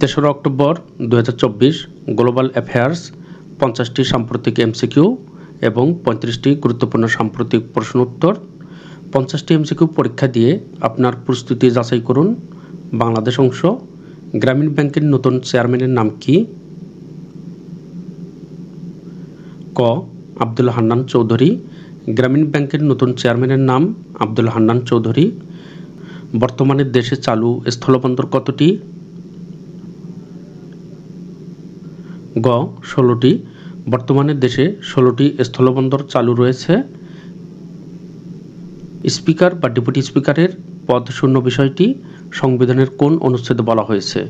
তেসরা অক্টোবর দু হাজার চব্বিশ গ্লোবাল অ্যাফেয়ার্স পঞ্চাশটি সাম্প্রতিক এমসিকিউ এবং পঁয়ত্রিশটি গুরুত্বপূর্ণ সাম্প্রতিক প্রশ্ন উত্তর। পঞ্চাশটি এমসিকিউ পরীক্ষা দিয়ে আপনার প্রস্তুতি যাচাই করুন। বাংলাদেশ অংশ, গ্রামীণ ব্যাংকের নতুন চেয়ারম্যানের নাম কি? ক. আব্দুল হান্নান চৌধুরী, গ্রামীণ ব্যাংকের নতুন চেয়ারম্যানের নাম আব্দুল হান্নান চৌধুরী। বর্তমানে দেশে চালু স্থলবন্দর কতটি? গ, ষোলোটি। বর্তমানে দেশে ষোলোটি স্থলবন্দর চালু রয়েছে। স্পিকার বা ডেপুটি স্পিকারের পদ শূন্য বিষয়টি সংবিধানের কোন অনুচ্ছেদে বলা হয়েছে?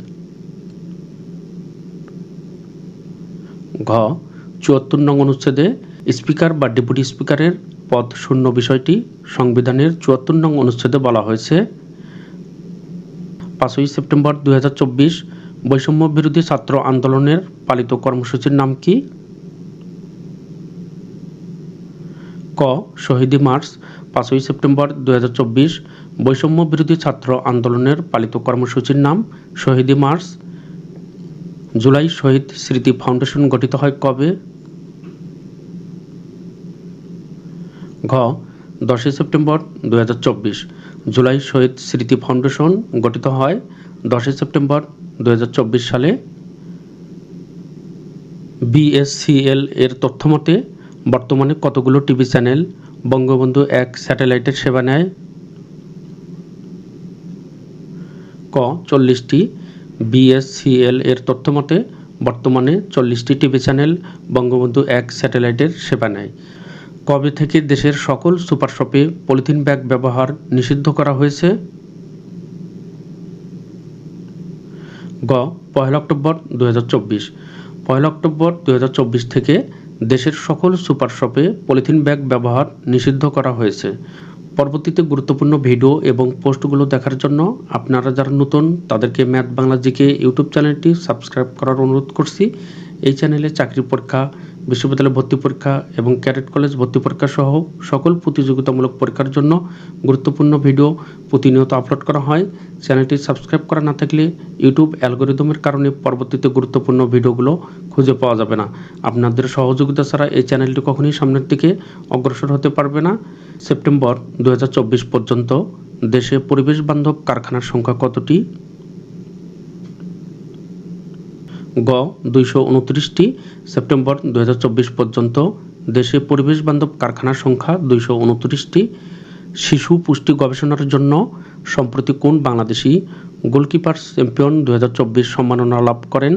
ঘ, চুয়াত্তর নং অনুচ্ছেদে স্পিকার বা ডেপুটি স্পিকারের পদ শূন্য বিষয়টি সংবিধানের চুয়াত্তর নং অনুচ্ছেদে বলা হয়েছে। পাঁচই সেপ্টেম্বর দুই হাজার চব্বিশ বৈষম্য বিরোধী ছাত্র আন্দোলনের পালিত কর্মসূচির নাম কি? ক. শহীদি মার্চ, পাঁচই সেপ্টেম্বর দু হাজার চব্বিশ বৈষম্য বিরোধী ছাত্র আন্দোলনের পালিত কর্মসূচির নাম শহীদি মার্চ। জুলাই শহীদ স্মৃতি ফাউন্ডেশন গঠিত হয় কবে? ঘ. দশই সেপ্টেম্বর দুই হাজার চব্বিশ, জুলাই শহীদ স্মৃতি ফাউন্ডেশন গঠিত হয় দশই সেপ্টেম্বর দু হাজার চব্বিশ সালে বিএসসিএল এর তথ্যমতে বর্তমানে কতগুলো টিভি চ্যানেল বঙ্গবন্ধু এক স্যাটেলাইটের সেবা নেয়? ক, চল্লিশটি। বিএসসিএল এর তথ্যমতে বর্তমানে চল্লিশটি টিভি চ্যানেল বঙ্গবন্ধু এক স্যাটেলাইটের সেবা নেয়। কবে থেকে দেশের সকল সুপার শপে পলিথিন ব্যাগ ব্যবহার নিষিদ্ধ করা হয়েছে? গ, পয়লা অক্টোবর দু হাজার চব্বিশ। পয়লা অক্টোবর দু হাজার চব্বিশ থেকে দেশের সকল সুপার শপে পলিথিন ব্যাগ ব্যবহার নিষিদ্ধ করা হয়েছে। পরবর্তীতে গুরুত্বপূর্ণ ভিডিও এবং পোস্টগুলো দেখার জন্য আপনারা যারা নতুন, তাদেরকে ম্যাথ বাংলা জিকে ইউটিউব চ্যানেলটি সাবস্ক্রাইব করার অনুরোধ করছি। এই চ্যানেলে চাকরি পরীক্ষা বিশ্ববিদ্যালয় ভর্তি পরীক্ষা এবং ক্যাডেট কলেজ ভর্তি পরীক্ষা সহ সকল প্রতিযোগিতামূলক পরীক্ষার জন্য গুরুত্বপূর্ণ ভিডিও প্রতিনিয়ত আপলোড করা হয়। চ্যানেলটি সাবস্ক্রাইব করা না থাকলে ইউটিউব অ্যালগোরিদমের কারণে পরবর্তীতে গুরুত্বপূর্ণ ভিডিওগুলো খুঁজে পাওয়া যাবে না। আপনাদের সহযোগিতা ছাড়া এই চ্যানেলটি কখনোই সামনের দিকে অগ্রসর হতে পারবে না। সেপ্টেম্বর দু হাজার চব্বিশ পর্যন্ত দেশে পরিবেশ বান্ধব কারখানার সংখ্যা কতটি? গ, দুইশো উনত্রিশটি সেপ্টেম্বর দু হাজার চব্বিশ পর্যন্ত দেশে পরিবেশ বান্ধব কারখানার সংখ্যা দুইশো উনত্রিশটি। শিশু পুষ্টি গবেষণার জন্য সম্প্রতি কোন বাংলাদেশি গোলকিপার চ্যাম্পিয়ন দু হাজার চব্বিশ সম্মাননা লাভ করেন?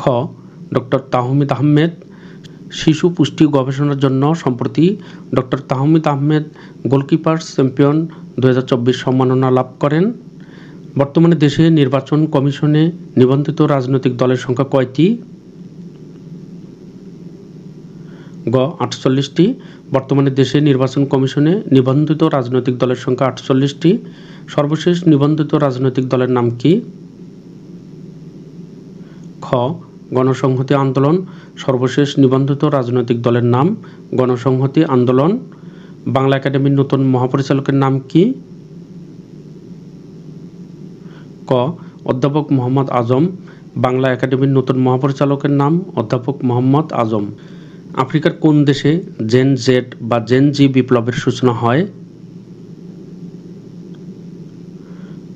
খ, ডক্টর তাহমিদ আহমেদ শিশু পুষ্টি গবেষণার জন্য সম্প্রতি doctor Tahmid Ahmed goalkeeper champion দু হাজার চব্বিশ সম্মাননা লাভ করেন। বর্তমানে দেশে নির্বাচন কমিশনে নিবন্ধিত রাজনৈতিক দলের সংখ্যা কয়টি? গ, আটচল্লিশটি। বর্তমানে দেশে নির্বাচন কমিশনে নিবন্ধিত রাজনৈতিক দলের সংখ্যা আটচল্লিশটি। সর্বশেষ নিবন্ধিত রাজনৈতিক দলের নাম কি? খ, গণসংহতি আন্দোলন। সর্বশেষ নিবন্ধিত রাজনৈতিক দলের নাম গণসংহতি আন্দোলন। বাংলা একাডেমির নতুন মহাপরিচালকের নাম কি? ক, অধ্যাপক মোহাম্মদ আজম, বাংলা একাডেমির নতুন মহাপরিচালকের নাম, অধ্যাপক মোহাম্মদ আজম। আফ্রিকার কোন দেশে জেন জেড বা জেন জি বিপ্লবের সূচনা হয়?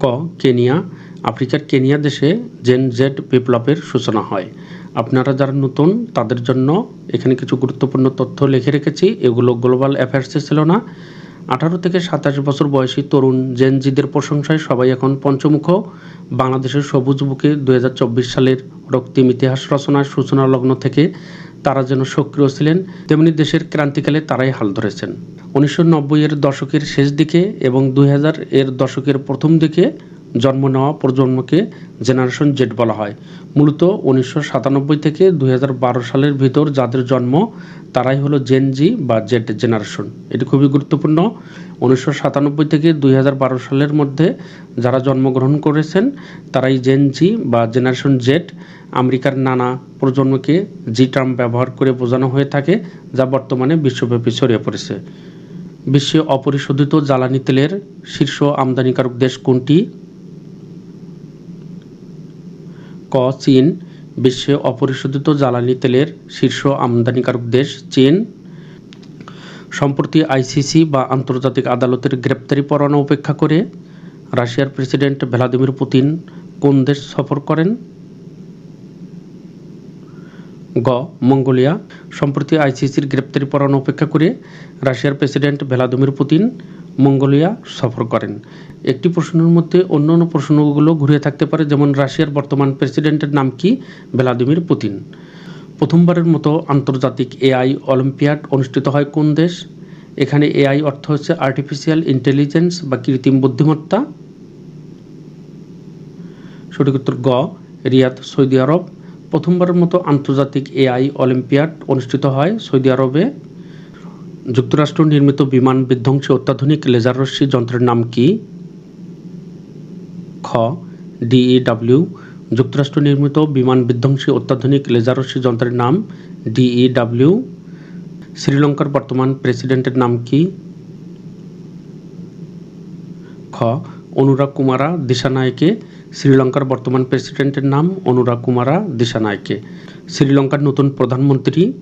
ক, কেনিয়া। আফ্রিকার কেনিয়া দেশে জেন জেড বিপ্লবের সূচনা হয়। আপনারা যারা নতুন, তাদের জন্য এখানে কিছু গুরুত্বপূর্ণ তথ্য লিখে রেখেছি। এগুলো গ্লোবাল অ্যাফেয়ার্সে ছিল না। আঠারো থেকে সাতাশ বছর বয়সী তরুণ জেনজিদের প্রশংসায় সবাই এখন পঞ্চমুখ। বাংলাদেশের সবুজ বুকে দুই হাজার চব্বিশ সালের রক্তিম ইতিহাস রচনার সূচনা লগ্ন থেকে তারা যেন সক্রিয় ছিলেন, তেমনি দেশের ক্রান্তিকালে তারাই হাল ধরেছেন। উনিশশো এর দশকের শেষ দিকে এবং দুই হাজার এর দশকের প্রথম দিকে জন্ম নেওয়া প্রজন্মকে জেনারেশন জেড বলা হয়। মূলত উনিশশো সাতানব্বই থেকে দুই হাজার বারো সালের ভিতর যাদের জন্ম, তারাই হলো জেন জি বা জেড জেনারেশন এটি খুবই গুরুত্বপূর্ণ। উনিশশো সাতানব্বই থেকে দুই হাজার বারো সালের মধ্যে যারা জন্মগ্রহণ করেছেন, তারাই জেন জি বা জেনারেশন জেড। আমেরিকার নানা প্রজন্মকে জি টার্ম ব্যবহার করে বোঝানো হয়ে থাকে, যা বর্তমানে বিশ্বব্যাপী ছড়িয়ে পড়েছে। বিশ্বে অপরিশোধিত জ্বালানি তেলের শীর্ষ আমদানিকারক দেশ কোনটি? ক, চীন, বিশ্বে অপরিশোধিত জ্বালানি তেলের শীর্ষ আমদানিকারক দেশ, চীন। সম্প্রতি আইসিসি বা আন্তর্জাতিক আদালতের গ্রেপ্তারি পরানো উপেক্ষা করে রাশিয়ার প্রেসিডেন্ট ভ্লাদিমির পুতিন কোন দেশ সফর করেন? গ, মঙ্গোলিয়া। সম্প্রতি আইসিসির গ্রেপ্তারি পরানো উপেক্ষা করে রাশিয়ার প্রেসিডেন্ট ভ্লাদিমির পুতিন মঙ্গোলিয়া সফর করেন। একটি প্রশ্নের মধ্যে অন্য অন্য প্রশ্নগুলো ঘুরে থাকতে পারে, যেমন রাশিয়ার বর্তমান প্রেসিডেন্টের নাম কি? Vladimir Putin. প্রথমবারের মতো আন্তর্জাতিক এআই অলিম্পিয়াড অনুষ্ঠিত হয় কোন দেশ? এখানে এআই অর্থ হচ্ছে আর্টিফিশিয়াল ইন্টেলিজেন্স বা কৃত্রিম বুদ্ধিমত্তা। সঠিক উত্তর গ, রিয়াদ, সৌদি আরব। প্রথমবারের মতো আন্তর্জাতিক এআই অলিম্পিয়াড অনুষ্ঠিত হয় সৌদি আরবে। যুক্তরাষ্ট্র নির্মিত বিমান বিধ্বংসী অত্যাধুনিক লেজার রশ্মি যন্ত্রের নাম কি? খ. ডিইডাব্লিউ যুক্তরাষ্ট্র নির্মিত বিমান বিধ্বংসী অত্যাধুনিক লেজার রশ্মি যন্ত্রের নাম ডিইডাব্লিউ শ্রীলঙ্কার বর্তমান প্রেসিডেন্টের নাম কি? খ. অনুরাগ কুমারা দিশানায়কে। শ্রীলঙ্কার বর্তমান প্রেসিডেন্টের নাম অনুরাগ কুমারা দিশানায়কে। শ্রীলঙ্কার নতুন প্রধানমন্ত্রী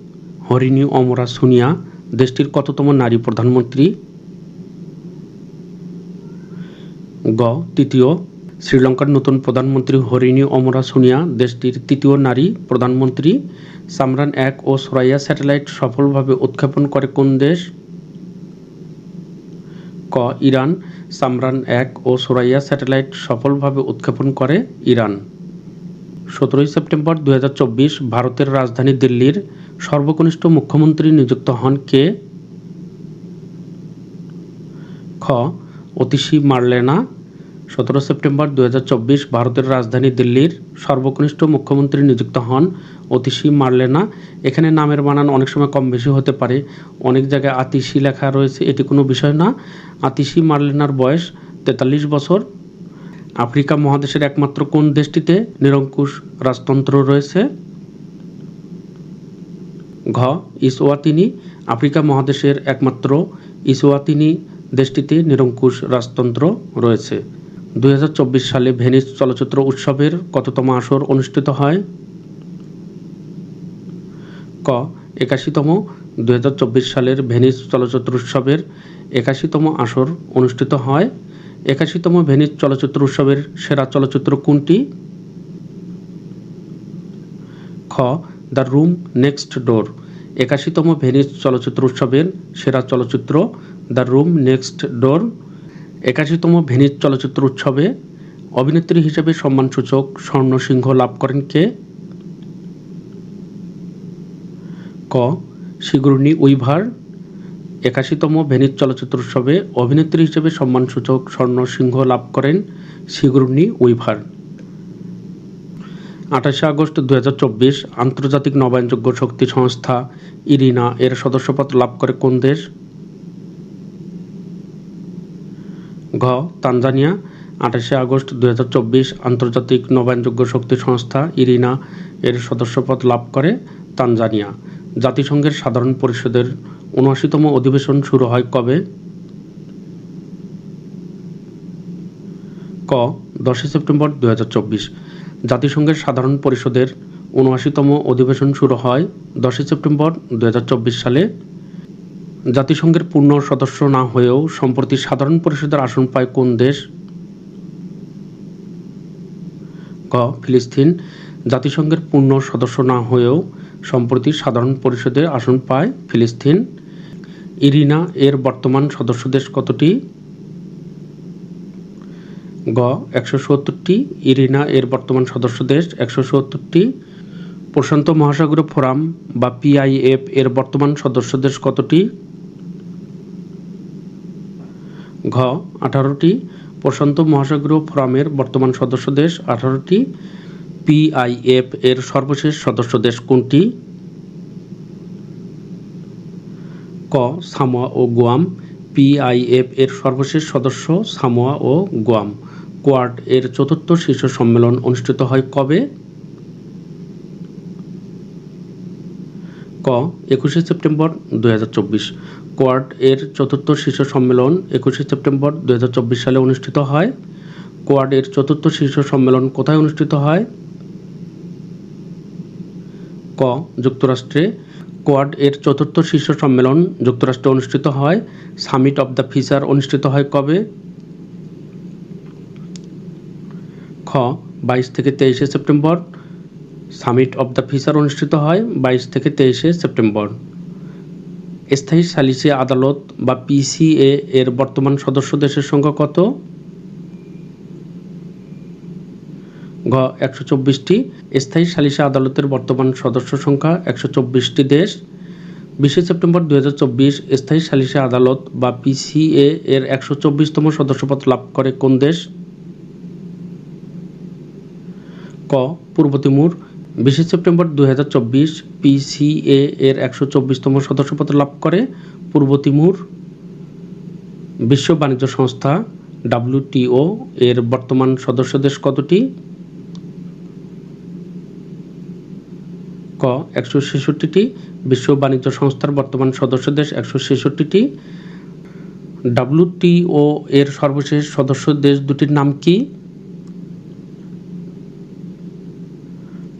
হরিণী অমরা সুনিয়া। দেশটির কততম নারী প্রধানমন্ত্রী? গ, তৃতীয়, শ্রীলঙ্কার নতুন প্রধানমন্ত্রী হরিণী অমরা সুনিয়া, দেশটির তৃতীয় নারী প্রধানমন্ত্রী সামরান এক ও সোরাইয়া স্যাটেলাইট সফলভাবে উৎক্ষেপণ করে কোন দেশ? ক, ইরান, সামরান এক ও সোরাইয়া স্যাটেলাইট সফলভাবে উৎক্ষেপণ করে ইরান। সতেরোই সেপ্টেম্বর দু হাজার চব্বিশ ভারতের রাজধানী দিল্লির সর্বকনিষ্ঠ মুখ্যমন্ত্রী নিযুক্ত হন কে? খ. অতিশী মার্লেনা। সতেরো সেপ্টেম্বর দু হাজার চব্বিশ ভারতের রাজধানী দিল্লির সর্বকনিষ্ঠ মুখ্যমন্ত্রী নিযুক্ত হন অতিশী মার্লেনা। এখানে নামের বানান অনেক সময় কম বেশি হতে পারে। অনেক জায়গায় আতিশি লেখা রয়েছে, এটি কোনো বিষয় না। আতিশি মার্লেনার বয়স তেতাল্লিশ বছর। আফ্রিকা মহাদেশের একমাত্র কোন দেশটিতে নিরঙ্কুশ রাজতন্ত্র রয়েছে? ঘ. ইসওয়াতিনি আফ্রিকা মহাদেশের একমাত্র ইসওয়াতিনি দেশটিতে নিরঙ্কুশ রাজতন্ত্র রয়েছে। দুই হাজার চব্বিশ সালে ভেনিস চলচ্চিত্র উৎসবের কততম আসর অনুষ্ঠিত হয়? ক. একাশিতম দুই হাজার চব্বিশ সালের ভেনিস চলচ্চিত্র উৎসবের একাশিতম আসর অনুষ্ঠিত হয়। একাশিতম ভেনিস চলচ্চিত্র উৎসবের সেরা চলচ্চিত্র কোনটি? খ, দ্য রুম নেক্সট ডোর। একাশিতম ভেনিস চলচ্চিত্র উৎসবের সেরা চলচ্চিত্র, দ্য রুম নেক্সট ডোর। একাশিতম ভেনিস চলচ্চিত্র উৎসবে অভিনেত্রী হিসেবে সম্মানসূচক স্বর্ণ সিংহ লাভ করেন কে? ক, সিগুরনি উইভার। একাশিতম ভেনিস চলচ্চিত্র উৎসবে অভিনেত্রী হিসেবে সম্মানসূচক স্বর্ণ সিংহ লাভ করেন সিগুরনি উইভার। আঠাশে আগস্ট দুই হাজার চব্বিশ আন্তর্জাতিক নবায়নযোগ্য শক্তি সংস্থা ইরিনা এর সদস্যপদ লাভ করে কোন দেশ? ঘ. তানজানিয়া। আঠাশে আগস্ট দুহাজার চব্বিশ আন্তর্জাতিক নবায়নযোগ্য শক্তি সংস্থা ইরিনা এর সদস্যপদ লাভ করে তানজানিয়া। জাতিসংঘের সাধারণ পরিষদের উনআশিতম অধিবেশন শুরু হয় কবে? ক, দশই সেপ্টেম্বর দুই হাজার চব্বিশ। জাতিসংঘের সাধারণ পরিষদের উনআশিতম অধিবেশন শুরু হয় দশই সেপ্টেম্বর দুই হাজার চব্বিশ সালে। জাতিসংঘের পূর্ণ সদস্য না হয়েও সম্প্রতি সাধারণ পরিষদের আসন পায় কোন দেশ? ক, ফিলিস্তিন। জাতিসংঘের পূর্ণ সদস্য না হয়েও সম্প্রতি সাধারণ পরিষদে আসন পায় ফিলিস্তিন। ইরিনা এর বর্তমান সদস্য দেশ কতটি? গ, একশো সত্তরটি। ইরিনা এর বর্তমান সদস্য দেশ একশো সত্তরটি। প্রশান্ত মহাসাগর ফোরাম বা পিআইএফ এর বর্তমান সদস্য দেশ কতটি? ঘ, আঠারোটি। প্রশান্ত মহাসাগরীয় ফোরামের বর্তমান সদস্য দেশ আঠারোটি। পিআইএফ এর সর্বশেষ সদস্য দেশ কোনটি? ক. সামোয়া ও গোয়াম। পিআইএফ এর সর্বশেষ সদস্য সামোয়া ও গোয়াম। কোয়াড এর চতুর্থ শীর্ষ সম্মেলন অনুষ্ঠিত হয় কবে? ক. একুশে সেপ্টেম্বর দুই হাজার চব্বিশ। কোয়াড এর চতুর্থ শীর্ষ সম্মেলন একুশে সেপ্টেম্বর দুই হাজার চব্বিশ সালে অনুষ্ঠিত হয়। কোয়াড এর চতুর্থ শীর্ষ সম্মেলন কোথায় অনুষ্ঠিত হয়? ক, যুক্তরাষ্ট্রে কোয়াড এর চতুর্থ শীর্ষ সম্মেলন যুক্তরাষ্ট্রে অনুষ্ঠিত হয়। সামিট অব দ্য ফিচার অনুষ্ঠিত হয় কবে? খ, বাইশ থেকে তেইশে September. Summit of the future অনুষ্ঠিত হয় বাইশ থেকে তেইশে সেপ্টেম্বর। স্থায়ী সালিসি আদালত বা পিসিএ এর বর্তমান সদস্য দেশের সংখ্যা কত? ঘ, একশো চব্বিশটি। স্থায়ী সালিসি আদালতের বর্তমান সদস্য সংখ্যা একশো চব্বিশটি দেশ। বিশে সেপ্টেম্বর দু হাজার চব্বিশ স্থায়ী সালিসি আদালত বা পিসিএ এর একশো চব্বিশতম সদস্যপদ লাভ করে কোন দেশ? ক, পূর্ব তিমুর। বিশে সেপ্টেম্বর দু হাজার চব্বিশ পিসিএ এর একশো চব্বিশতম সদস্যপদ লাভ করে পূর্ব তিমুর। বিশ্ব বাণিজ্য সংস্থা ডাব্লিউটিও এর বর্তমান সদস্য দেশ কতটি? ক, একশো ছেষট্টিটি বিশ্ব বাণিজ্য সংস্থার বর্তমান সদস্য দেশ, একশো ছেষট্টিটি। ডাব্লিউটিও এর সর্বশেষ সদস্য দেশ দুটির নাম কি?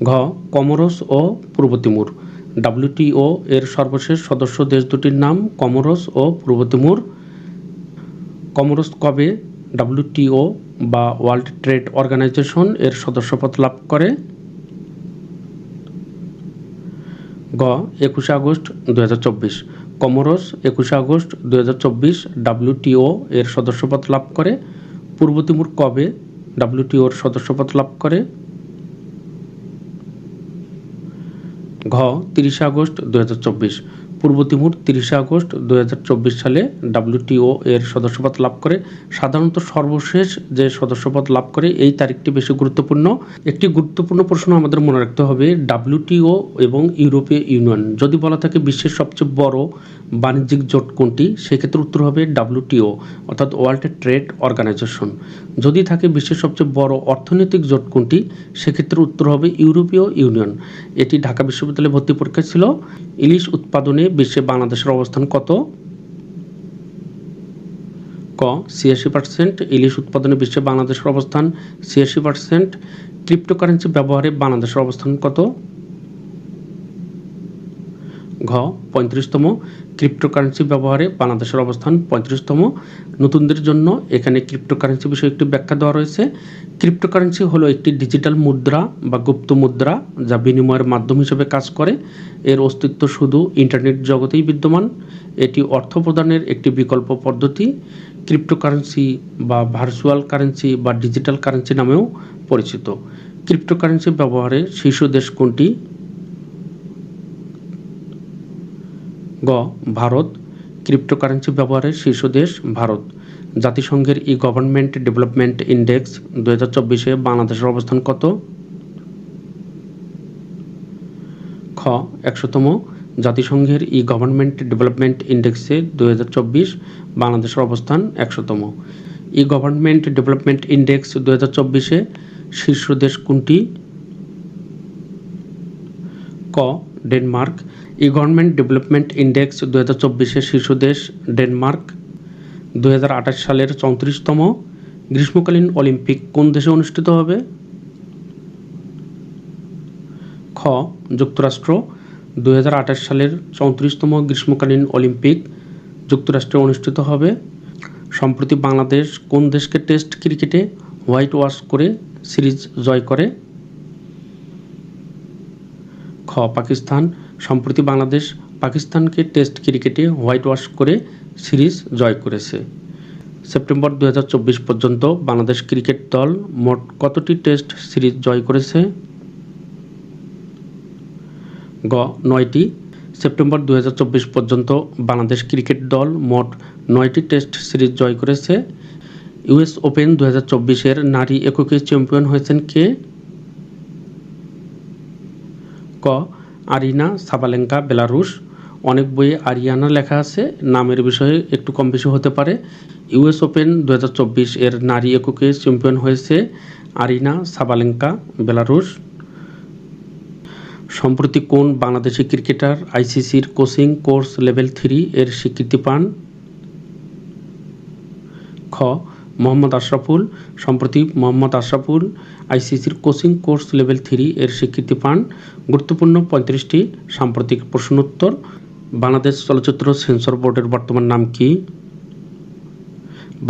ঘ, কমোরস ও পূর্ব তিমুর ডাব্লিউটিও এর সর্বশেষ সদস্য দেশ দুটির নাম কমোরস ও পূর্ব তিমুর কমোরস কবে? ডাব্লিউটিও বা ওয়ার্ল্ড ট্রেড অর্গানাইজেশন এর সদস্যপদ লাভ করে। গ, একুশে আগস্ট দু কমরস একুশে আগস্ট দু ডাব্লিউটিও এর সদস্যপদ লাভ করে। পূর্ব তিমুর কবে ডাব্লিউটিওর সদস্যপদ লাভ করে? ঘ, তিরিশে আগস্ট দুই হাজার চব্বিশ। পূর্ব তিমুর তিরিশে আগস্ট দু হাজার চব্বিশ সালে ডাব্লিউটিও এর সদস্যপদ লাভ করে। সাধারণত সর্বশেষ যে সদস্যপদ লাভ করে এই তারিখটি বেশি গুরুত্বপূর্ণ। একটি গুরুত্বপূর্ণ প্রশ্ন আমাদের মনে রাখতে হবে, ডাব্লিউটিও এবং ইউরোপীয় ইউনিয়ন। যদি বলা থাকে বিশ্বের সবচেয়ে বড় বাণিজ্যিক জোট কোনটি, সেক্ষেত্রে উত্তর হবে ডাব্লিউটিও, অর্থাৎ ওয়ার্ল্ড ট্রেড অর্গানাইজেশন। যদি থাকে বিশ্বের সবচেয়ে বড় অর্থনৈতিক জোট কোনটি, সেক্ষেত্রে উত্তর হবে ইউরোপীয় ইউনিয়ন। এটি ঢাকা বিশ্ববিদ্যালয়ে ভর্তি পরীক্ষা ছিল। ইলিশ উৎপাদনে বিশ্বে বাংলাদেশের অবস্থান কত? ক, ছিয়াশি পার্সেন্ট ইলিশ উৎপাদনে বিশ্বে বাংলাদেশের অবস্থান ছিয়াশি পার্সেন্ট ক্রিপ্টোকারেন্সি ব্যবহারে বাংলাদেশের অবস্থান কত? ঘ, পঁয়ত্রিশতম ক্রিপ্টোকারেন্সি ব্যবহারে বাংলাদেশের অবস্থান পঁয়ত্রিশতম। নতুনদের জন্য এখানে ক্রিপ্টোকারেন্সি বিষয়ে একটি ব্যাখ্যা দেওয়া রয়েছে। ক্রিপ্টোকারেন্সি হলো একটি ডিজিটাল মুদ্রা বা গুপ্ত মুদ্রা যা বিনিময়ের মাধ্যম হিসেবে কাজ করে। এর অস্তিত্ব শুধু ইন্টারনেট জগতেই বিদ্যমান। এটি অর্থ প্রদানের একটি বিকল্প পদ্ধতি। ক্রিপ্টোকারেন্সি বা ভার্চুয়াল কারেন্সি বা ডিজিটাল কারেন্সি নামেও পরিচিত। ক্রিপ্টোকারেন্সি ব্যবহারে শীর্ষ দেশ কোনটি? গ, ভারত ক্রিপ্টোকারেন্সি ব্যবহারের শীর্ষ দেশ ভারত। জাতিসংঘের ই গভর্নমেন্ট ডেভেলপমেন্ট ইন্ডেক্স দু হাজার চব্বিশে বাংলাদেশের অবস্থান কত? খ, একশোতম, জাতিসংঘের ই গভর্নমেন্ট ডেভেলপমেন্ট ইন্ডেক্সে দু হাজার চব্বিশ বাংলাদেশের অবস্থান একশোতম। ই গভর্নমেন্ট ডেভেলপমেন্ট ইন্ডেক্স দু হাজার চব্বিশে শীর্ষ দেশ কোনটি? ক, Denmark E government development index দু হাজার চব্বিশের শীর্ষ দেশ ডেনমার্ক দু হাজার আঠাশ সালের চৌত্রিশতম গ্রীষ্মকালীন অলিম্পিক কোন দেশে অনুষ্ঠিত হবে? খ. যুক্তরাষ্ট্র দু সালের চৌত্রিশতম গ্রীষ্মকালীন অলিম্পিক যুক্তরাষ্ট্রে অনুষ্ঠিত হবে। সম্প্রতি বাংলাদেশ কোন দেশকে টেস্ট ক্রিকেটে হোয়াইট ওয়াশ করে সিরিজ জয় করে? খ. পাকিস্তান সম্প্রতি বাংলাদেশ পাকিস্তানকে টেস্ট ক্রিকেটে হোয়াইট ওয়াশ করে সিরিজ জয় করেছে। সেপ্টেম্বর দুই হাজার চব্বিশ পর্যন্ত বাংলাদেশ ক্রিকেট দল মোট কতটি টেস্ট সিরিজ জয় করেছে? গ, নয়টি। সেপ্টেম্বর দু হাজার চব্বিশ পর্যন্ত বাংলাদেশ ক্রিকেট দল মোট নয়টি টেস্ট সিরিজ জয় করেছে। ইউএস ওপেন দু হাজার নারী এককে চ্যাম্পিয়ন হয়েছেন কে? ক আরিনা, সাবালেঙ্কা, বেলারুশ, অনেক বইয়ে আরিয়ানা লেখা আছে। নামের বিষয়ে একটু কম বেশি হতে পারে। ইউএস ওপেন দু হাজার চব্বিশ এর নারী এককে চ্যাম্পিয়ন হয়েছে আরিনা, সাবালেঙ্কা, বেলারুশ। সম্প্রতি কোন বাংলাদেশি ক্রিকেটার আইসিসির কোচিং কোর্স লেভেল থ্রি এর স্বীকৃতি পান? খ, মোহাম্মদ আশরাফুল। সম্প্রতি মোহাম্মদ আশরাফুল আইসিসির কোচিং কোর্স লেভেল থ্রি এর স্বীকৃতি পান। গুরুত্বপূর্ণ পঁয়ত্রিশটি সাম্প্রতিক প্রশ্নোত্তর। বাংলাদেশ চলচ্চিত্র সেন্সর বোর্ডের বর্তমান নাম কি?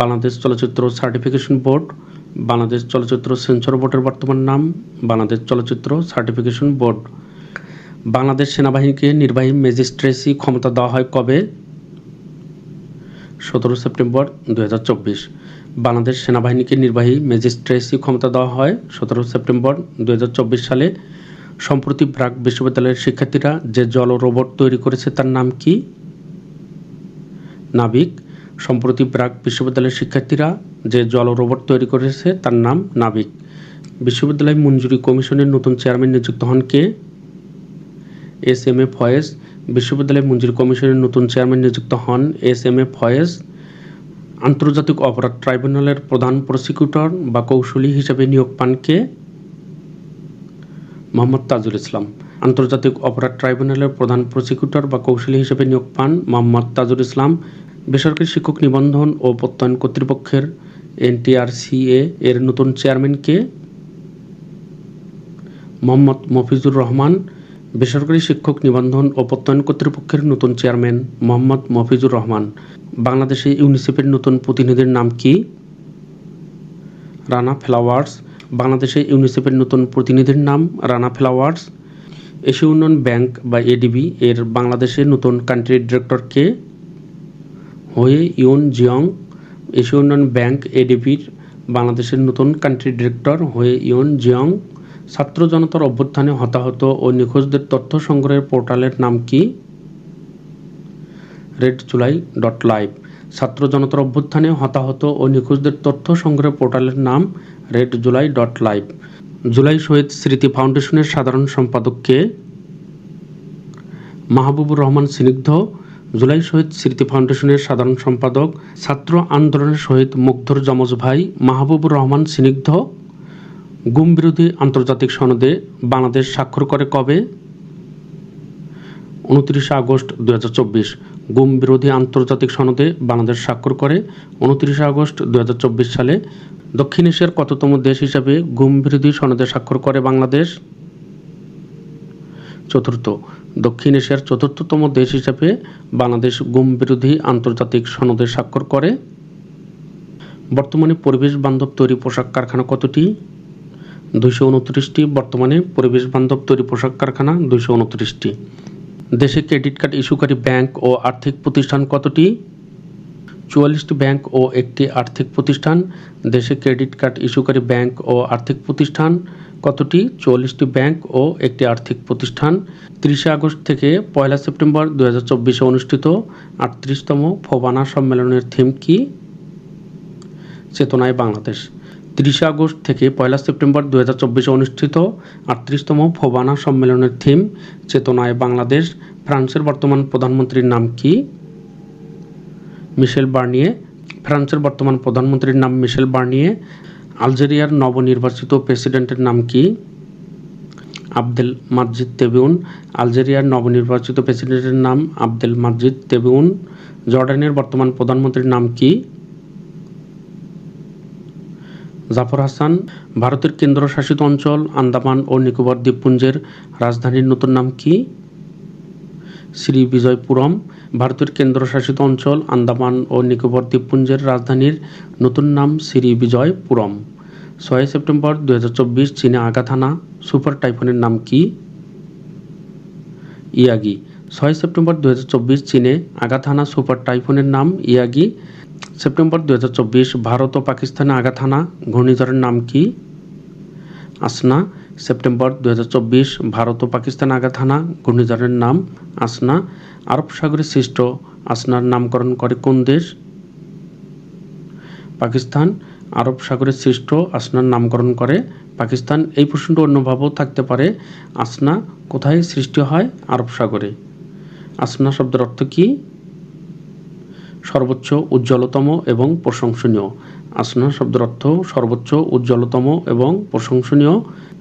বাংলাদেশ চলচ্চিত্র সার্টিফিকেশন বোর্ড। বাংলাদেশ চলচ্চিত্র সেন্সর বোর্ডের বর্তমান নাম বাংলাদেশ চলচ্চিত্র সার্টিফিকেশন বোর্ড। বাংলাদেশ সেনাবাহিনীকে নির্বাহী ম্যাজিস্ট্রেসি ক্ষমতা দেওয়া হয় কবে? সতেরো সেপ্টেম্বর দু হাজার চব্বিশ। বাংলাদেশ সেনাবাহিনীকে নির্বাহী ম্যাজিস্ট্রেসি ক্ষমতা দেওয়া হয় সতেরো সেপ্টেম্বর দু হাজার চব্বিশ সালে। সম্প্রতি ব্রাক বিশ্ববিদ্যালয়ের শিক্ষার্থীরা যে জল রোবট তৈরি করেছে তার নাম কি? নাবিক। সম্প্রতি ব্রাক বিশ্ববিদ্যালয়ের শিক্ষার্থীরা যে জল রোবট তৈরি করেছে তার নাম নাবিক। বিশ্ববিদ্যালয় মঞ্জুরি কমিশনের নতুন চেয়ারম্যান নিযুক্ত হন কে? S M A Faiz. বিশ্ববিদ্যালয় মঞ্জুরি কমিশনের নতুন চেয়ারম্যান নিযুক্ত হন এস এম এ ফয়েজ। আন্তর্জাতিক অপরাধ ট্রাইব্যুনালের প্রধান প্রসিকিউটর বা কৌশলী হিসেবে নিয়োগ পান কে? মোহাম্মদ তাজুল ইসলাম। আন্তর্জাতিক অপরাধ ট্রাইব্যুনালের প্রধান প্রসিকিউটর বা কৌশলী হিসেবে নিয়োগ পান মোহাম্মদ তাজুল ইসলাম। বেসরকারি শিক্ষক নিবন্ধন ও প্রত্যয়ন কর্তৃপক্ষের এনটিআরসিএ এর নতুন চেয়ারম্যানকে মোহাম্মদ মফিজুর রহমান। বেসরকারি শিক্ষক নিবন্ধন ও প্রত্যয়ন কর্তৃপক্ষের নতুন চেয়ারম্যান মোহাম্মদ মফিজুর রহমান। বাংলাদেশে ইউনিসেফের নতুন প্রতিনিধির নাম কি? Rana Flowers. বাংলাদেশে ইউনিসেফের নতুন প্রতিনিধির নাম রানা ফ্লাওয়ার্স। এশীয় উন্নয়ন ব্যাংক বা এডিবি এর বাংলাদেশের নতুন কান্ট্রি ডিরেক্টর কে? হয়ে ইউন জিয়ং, এশীয় উন্নয়ন ব্যাংক, এডিবির বাংলাদেশের নতুন কান্ট্রি ডিরেক্টর হয়ে ইউন জিয়ং। ছাত্র জনতার অভ্যুত্থানে হতাহত ও নিখোঁজদের তথ্য সংগ্রহের পোর্টালের নাম কি? রেড জুলাই ডট লাইভ ছাত্র জনতার অভ্যুত্থানে হতাহত ও নিখোঁজদের তথ্য সংগ্রহের পোর্টালের নাম red July dot live July শহীদ স্মৃতি ফাউন্ডেশনের সাধারণ সম্পাদককে মাহবুবুর রহমান স্নিগ্ধ। জুলাই শহীদ স্মৃতি ফাউন্ডেশনের সাধারণ সম্পাদক, ছাত্র আন্দোলনের শহীদ মুগ্ধর যমজ ভাই মাহবুবুর রহমান স্নিগ্ধ। গুম বিরোধী আন্তর্জাতিক সনদে বাংলাদেশ স্বাক্ষর করে কবে? উনত্রিশে আগস্ট দুই হাজার চব্বিশ। গুম বিরোধী আন্তর্জাতিক সনদে বাংলাদেশ স্বাক্ষর করে উনত্রিশে আগস্ট দু হাজার চব্বিশ সালে। দক্ষিণ এশিয়ার কততম দেশ হিসাবে গুম বিরোধী সনদে স্বাক্ষর করে বাংলাদেশ? চতুর্থ, দক্ষিণ এশিয়ার চতুর্থতম দেশ হিসাবে বাংলাদেশ গুম বিরোধী আন্তর্জাতিক সনদে স্বাক্ষর করে। বর্তমানে পরিবেশ বান্ধব তৈরি পোশাক কারখানা কতটি? দুইশো উনত্রিশটি। বর্তমানে পরিবেশ বান্ধব তৈরি পোশাক কারখানা দুইশো উনত্রিশটি। দেশে ক্রেডিট কার্ড ইস্যুকারী ব্যাংক ও আর্থিক প্রতিষ্ঠান কতটি? চুয়াল্লিশটি ব্যাংক ও একটি আর্থিক প্রতিষ্ঠান। দেশে ক্রেডিট কার্ড ইস্যুকারী ব্যাংক ও আর্থিক প্রতিষ্ঠান কতটি? চুয়াল্লিশটি ব্যাংক ও একটি আর্থিক প্রতিষ্ঠান। তিরিশে আগস্ট থেকে পয়লা সেপ্টেম্বর দু হাজার চব্বিশে অনুষ্ঠিত আটত্রিশতম ফোবানা সম্মেলনের থিম কি? চেতনায় বাংলাদেশ। তিরিশে আগস্ট থেকে পয়লা সেপ্টেম্বর দু হাজার চব্বিশে অনুষ্ঠিত আটত্রিশতম ফোবানা সম্মেলনের থিম, চেতনায় বাংলাদেশ, ফ্রান্সের বর্তমান প্রধানমন্ত্রীর নাম কি? মিশেল বার্নিয়ে, ফ্রান্সের বর্তমান প্রধানমন্ত্রীর নাম মিশেল বার্নিয়ে, আলজেরিয়ার নবনির্বাচিত প্রেসিডেন্টের নাম কি? আবদেল মাজিদ তেবিউন আলজেরিয়ার নবনির্বাচিত প্রেসিডেন্টের নাম আবদেল মাজিদ তেবিউন জর্ডানের বর্তমান প্রধানমন্ত্রীর নাম কি? জাফর হাসান, ভারতের কেন্দ্রশাসিত অঞ্চল, আন্দামান ও নিকোবর দ্বীপপুঞ্জের রাজধানীর নতুন নাম কি? শ্রী বিজয়পুরম, ভারতের কেন্দ্রশাসিত অঞ্চল, আন্দামান ও নিকোবর দ্বীপপুঞ্জের রাজধানীর নতুন নাম শ্রী বিজয়পুরম। ছয় সেপ্টেম্বর দুই হাজার চীনে হানা, সুপার টাইফনের নাম কি? ইয়াগি। ছয় সেপ্টেম্বর দুই হাজার চব্বিশ, চীনে হানা, সুপার টাইফুনের নাম ইয়াগি। সেপ্টেম্বর দুই হাজার চব্বিশ, ভারত ও পাকিস্তানে আঘাত হানা, ঘূর্ণিঝড়ের নাম কি? আসনা। সেপ্টেম্বর দুই হাজার চব্বিশ, ভারত ও পাকিস্তানে আঘাত হানা, ঘূর্ণিঝড়ের নাম আসনা। আরব সাগরে সৃষ্ট আসনার নামকরণ করে কোন দেশ? পাকিস্তান। আরব সাগরে সৃষ্ট আসনার নামকরণ করে পাকিস্তান। এই প্রশ্নটা অন্যভাবেও থাকতে পারে। আসনা কোথায় সৃষ্টি হয়? আরব সাগরে। আসনা শব্দের অর্থ কী? সর্বোচ্চ, উজ্জ্বলতম এবং প্রশংসনীয়। আসনা শব্দের অর্থ সর্বোচ্চ, উজ্জ্বলতম এবং প্রশংসনীয়।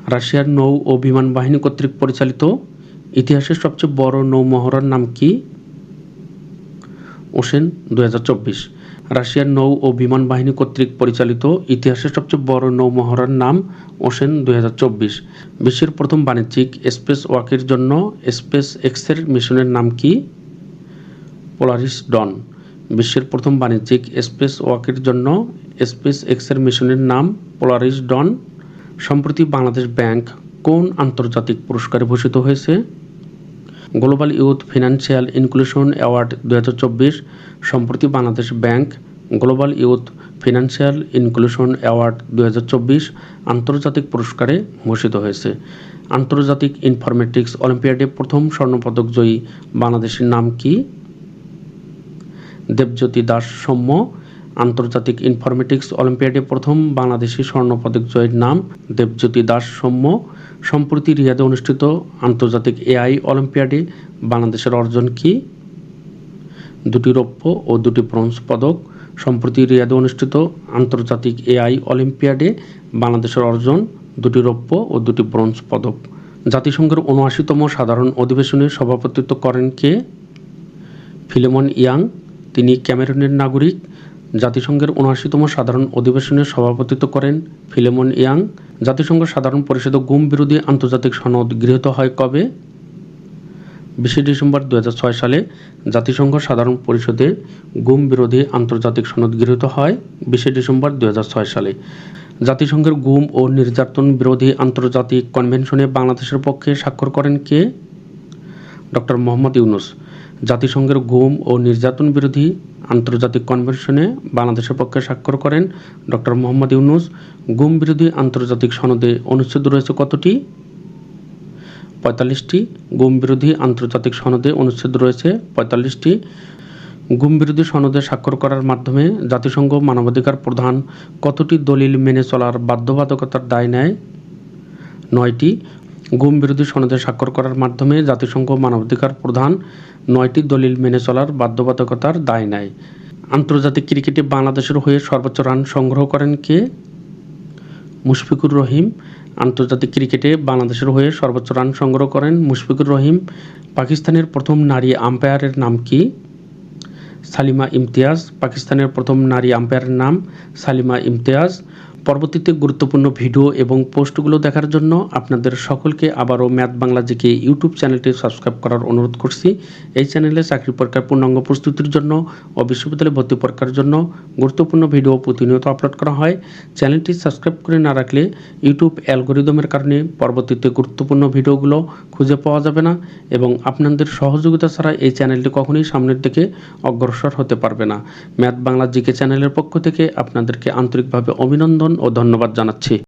রাশিয়ার নৌ ও বিমান বাহিনী কর্তৃক পরিচালিত। ইতিহাসের সবচেয়ে বড় নৌ মহড়ার নাম কি? হাজার চব্বিশ। রাশিয়ার নৌ ও বিমান বাহিনী কর্তৃক পরিচালিত ইতিহাসের সবচেয়ে বড় নৌমহড়ার নাম ওশেন, দুই বিশ্বের প্রথম বাণিজ্যিক স্পেস ওয়াকের জন্য স্পেস এক্সের মিশনের নাম কি? Polaris Dawn. বিশ্বের প্রথম বাণিজ্যিক স্পেস ওয়াকের জন্য স্পেস এক্সের মিশনের নাম পোলারিস ডন। সম্প্রতি বাংলাদেশ ব্যাংক কোন আন্তর্জাতিক পুরস্কারে ভূষিত হয়েছে? Global youth financial inclusion award দু হাজার চব্বিশ। সম্প্রতি Bangladesh bank global youth financial inclusion award দু হাজার চব্বিশ আন্তর্জাতিক পুরস্কারে ভূষিত হয়েছে। আন্তর্জাতিক ইনফরমেটিক্স অলিম্পিয়াডে প্রথম স্বর্ণপদক জয়ী বাংলাদেশের নাম কি? দেবজ্যোতি দাস সৌম্য, আন্তর্জাতিক ইনফরমেটিক্স অলিম্পিয়াডে প্রথম বাংলাদেশি স্বর্ণপদক জয়ের নাম দেবজ্যোতি দাস সৌম্য। সম্প্রতি রিয়াদে অনুষ্ঠিত আন্তর্জাতিক এআই অলিম্পিয়াডে বাংলাদেশের অর্জন কি? দুটি রৌপ্য ও দুটি ব্রোঞ্জ পদক। সম্প্রতি রিয়াদে অনুষ্ঠিত আন্তর্জাতিক এআই অলিম্পিয়াডে বাংলাদেশের অর্জন দুটি রৌপ্য ও দুটি ব্রোঞ্জ পদক। জাতিসংঘের উনআশিতম সাধারণ অধিবেশনে সভাপতিত্ব করেন কে? ফিলেমন ইয়াং তিনি ক্যামেরুনের নাগরিক। জাতিসংঘের উনআশিতম সাধারণ অধিবেশনে সভাপতিত্ব করেন ফিলেমন ইয়াং। জাতিসংঘ সাধারণ পরিষদে গুম বিরোধী আন্তর্জাতিক সনদ গৃহীত হয় কবে? বিশে ডিসেম্বর দু হাজার ছয় সালে জাতিসংঘ সাধারণ পরিষদে গুম বিরোধী আন্তর্জাতিক সনদ গৃহীত হয় বিশে ডিসেম্বর দু হাজার ছয় সালে। জাতিসংঘের গুম ও নির্যাতন বিরোধী আন্তর্জাতিক কনভেনশনে বাংলাদেশের পক্ষে স্বাক্ষর করেন কে? ডক্টর মোহাম্মদ ইউনুস। জাতিসংঘের গুম ও নির্যাতন বিরোধী আন্তর্জাতিক কনভেনশনে বাংলাদেশের পক্ষে স্বাক্ষর করেন ডক্টর মোহাম্মদ ইউনুস। গুম বিরোধী আন্তর্জাতিক সনদে অনুচ্ছেদ রয়েছে কতটি? পঁয়তাল্লিশটি। গুম বিরোধী আন্তর্জাতিক সনদে অনুচ্ছেদ রয়েছে পঁয়তাল্লিশটি। গুম বিরোধী সনদে স্বাক্ষর করার মাধ্যমে জাতিসংঘ মানবাধিকার প্রধান কতটি দলিল মেনে চলার বাধ্যবাধকতার দায় নেয়? নয়টি। গুম বিরোধী সনদে স্বাক্ষর করার মাধ্যমে জাতিসংঘ মানবাধিকার প্রধান নয়টি দলিল মেনে চলার বাধ্যবাধকতার দায় নেয়। আন্তর্জাতিক ক্রিকেটে বাংলাদেশের হয়ে সর্বোচ্চ রান সংগ্রহ করেন কে? মুশফিকুর রহিম। আন্তর্জাতিক ক্রিকেটে বাংলাদেশের হয়ে সর্বোচ্চ রান সংগ্রহ করেন মুশফিকুর রহিম। পাকিস্তানের প্রথম নারী আম্পায়ারের নাম কি? সালিমা ইমতিয়াজ। পাকিস্তানের প্রথম নারী আম্পায়ারের নাম সালিমা ইমতিয়াজ। পরবর্তীতে গুরুত্বপূর্ণ ভিডিও এবং পোস্টগুলো দেখার জন্য আপনাদের সকলকে আবারও ম্যাথ বাংলা জিকে ইউটিউব চ্যানেলটি সাবস্ক্রাইব করার অনুরোধ করছি। এই চ্যানেলে চাকরি পরীক্ষার পূর্ণাঙ্গ প্রস্তুতির জন্য ও বিশ্ববিদ্যালয়ে ভর্তি পরীক্ষার জন্য গুরুত্বপূর্ণ ভিডিও প্রতিনিয়ত আপলোড করা হয়। চ্যানেলটি সাবস্ক্রাইব করে না রাখলে ইউটিউব অ্যালগোরিদমের কারণে পরবর্তীতে গুরুত্বপূর্ণ ভিডিওগুলো খুঁজে পাওয়া যাবে না এবং আপনাদের সহযোগিতা ছাড়া এই চ্যানেলটি কখনোই সামনের দিকে অগ্রসর হতে পারবে না। ম্যাথ বাংলা জিকে চ্যানেলের পক্ষ থেকে আপনাদেরকে আন্তরিকভাবে অভিনন্দন ও ধন্যবাদ জানাচ্ছি।